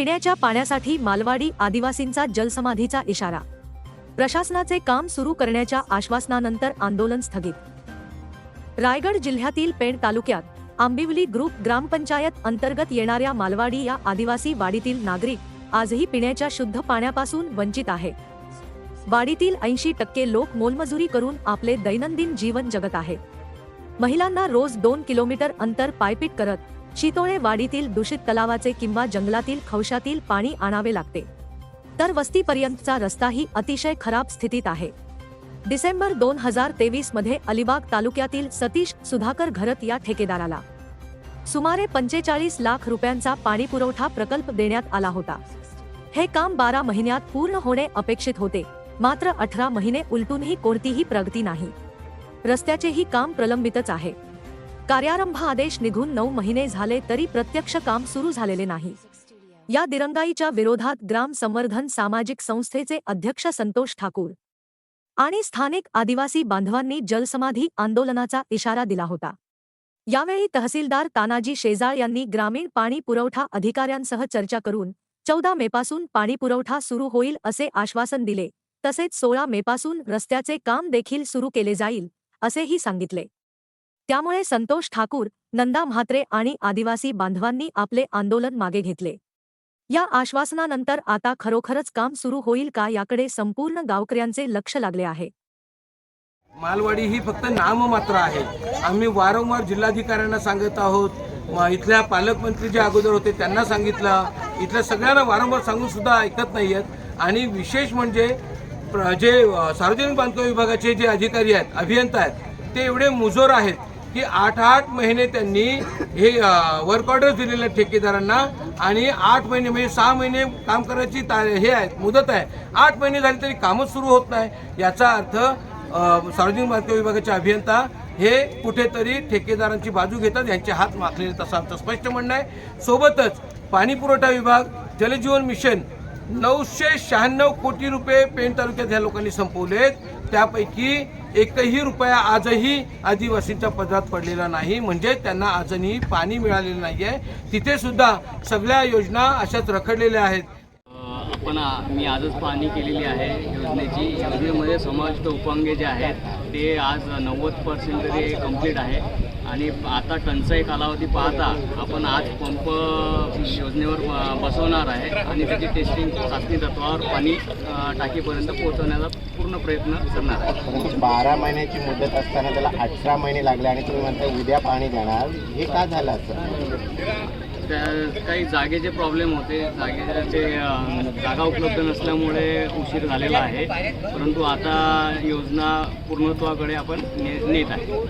पिण्याच्या पाण्यासाठी मालवाडी आदिवासींचा जलसमाधीचा इशारा. प्रशासनाचे काम सुरू करण्याच्या आश्वासनानंतर आंदोलन स्थगित. रायगड जिल्ह्यातील पेण तालुक्यात आंबिवली ग्रुप ग्रामपंचायत अंतर्गत येणाऱ्या मालवाडी या आदिवासी वाडीतील नागरिक आजही पिण्याच्या शुद्ध पाण्यापासून वंचित आहे. वाडीतील ऐंशी टक्के लोक मोलमजुरी करून आपले दैनंदिन जीवन जगत आहे. महिलांना रोज दोन किलोमीटर अंतर पायपीट करत शितोळे वाडीतील दूषित तलावाचे किंवा जंगलातील खवशातील पाणी आणावे लागते. तर वस्तीपर्यंतचा रस्ताही अतिशय खराब स्थितीत आहे. डिसेंबर दोन हजार तेवीसमध्ये अलिबाग तालुक्यातील सतीश सुधाकर घरत या ठेकेदाराला सुमारे पंचेचाळीस लाख रुपयांचा पाणी पुरवठा प्रकल्प देण्यात आला होता. हे काम बारा महिन्यात पूर्ण होणे अपेक्षित होते. मात्र अठरा महिने उलटूनही कोणतीही प्रगती नाही. रस्त्याचेही काम प्रलंबितच आहे. कार्यारंभ आदेश निघून नऊ महिने झाले तरी प्रत्यक्ष काम सुरू झालेले नाही. या दिरंगाईच्या विरोधात ग्राम संवर्धन सामाजिक संस्थेचे अध्यक्ष संतोष ठाकूर आणि स्थानिक आदिवासी बांधवांनी जलसमाधी आंदोलनाचा इशारा दिला होता. यावेळी तहसीलदार तानाजी शेजाळ यांनी ग्रामीण पाणी पुरवठा अधिकाऱ्यांसह चर्चा करून चौदा मेपासून पाणी पुरवठा सुरू होईल असे आश्वासन दिले. तसेच सोळा मेपासून रस्त्याचे काम देखील सुरू केले जाईल असेही सांगितले. त्यामुळे संतोष ठाकूर नंदा म्हात्रे आणि आदिवासी बांधवांनी आपले आंदोलन मागे घेतले. या आश्वासनानंतर आता खरोखरच काम सुरू होईल का याकडे संपूर्ण गावकऱ्यांचे लक्ष लागले आहे. मालवाडी ही फक्त नाममात्र आहे. आम्ही वारंवार जिल्हाधिकाऱ्यांना सांगत आहोत. इथल्या पालकमंत्री जे अगोदर होते त्यांना सांगितलं. इथल्या सगळ्यांना वारंवार सांगून सुद्धा ऐकत नाही आहेत आणि विशेष म्हणजे जे सार्वजनिक बांधकाम विभागाचे जे अधिकारी आहेत अभियंता आहेत ते एवढे मुजोर आहेत की आठ आठ महिने त्यांनी हे वर्क ऑर्डर दिलेले आहेत ठेकेदारांना आणि आठ महिने म्हणजे सहा महिने काम करायची ता हे आहे मुदत आहे. आठ महिने झाले तरी कामच सुरू होत नाही. याचा अर्थ सार्वजनिक बांधकाम विभागाचे अभियंता हे कुठेतरी ठेकेदारांची बाजू घेतात यांचे हात माखलेले तसं आमचं स्पष्ट म्हणणं आहे. सोबतच पाणी पुरवठा विभाग जलजीवन मिशन नऊशे शहाण्णव कोटी रुपये पेण तालुक्यात ह्या लोकांनी संपवलेत त्यापैकी एकही रुपया आजही आदिवासींच्या पदरात पडलेला नाही. म्हणजे त्यांना अजूनही पाणी मिळालेलं नाही आहे तिथे सुद्धा सगळ्या योजना अशाच रखडलेल्या आहेत. आपण मी आजच पाहणी केलेली आहे योजनेची. योजनेमध्ये समाविष्ट उपांगे जे आहेत ते आज नव्वद पर्सेंट तरी कंप्लीट आहे. आणि आता टंचाई कालावधी पाहता आपण आज पंप योजनेवर बसवणार आहे आणि त्याची टेस्टिंग चाचणी तत्वावर पाणी टाकीपर्यंत पोहोचवण्याचा पूर्ण प्रयत्न करणार आहे. परंतु बारा महिन्याची मुदत असताना त्याला अठरा महिने लागले आणि तुम्ही म्हणता उद्या पाणी देणार. हे का झालं असं? त्या काही जागेचे प्रॉब्लेम होते. जागेचे जागा उपलब्ध नसल्यामुळे उशीर झालेला आहे. परंतु आता योजना पूर्णत्वाकडे आपण ने नेत आहे.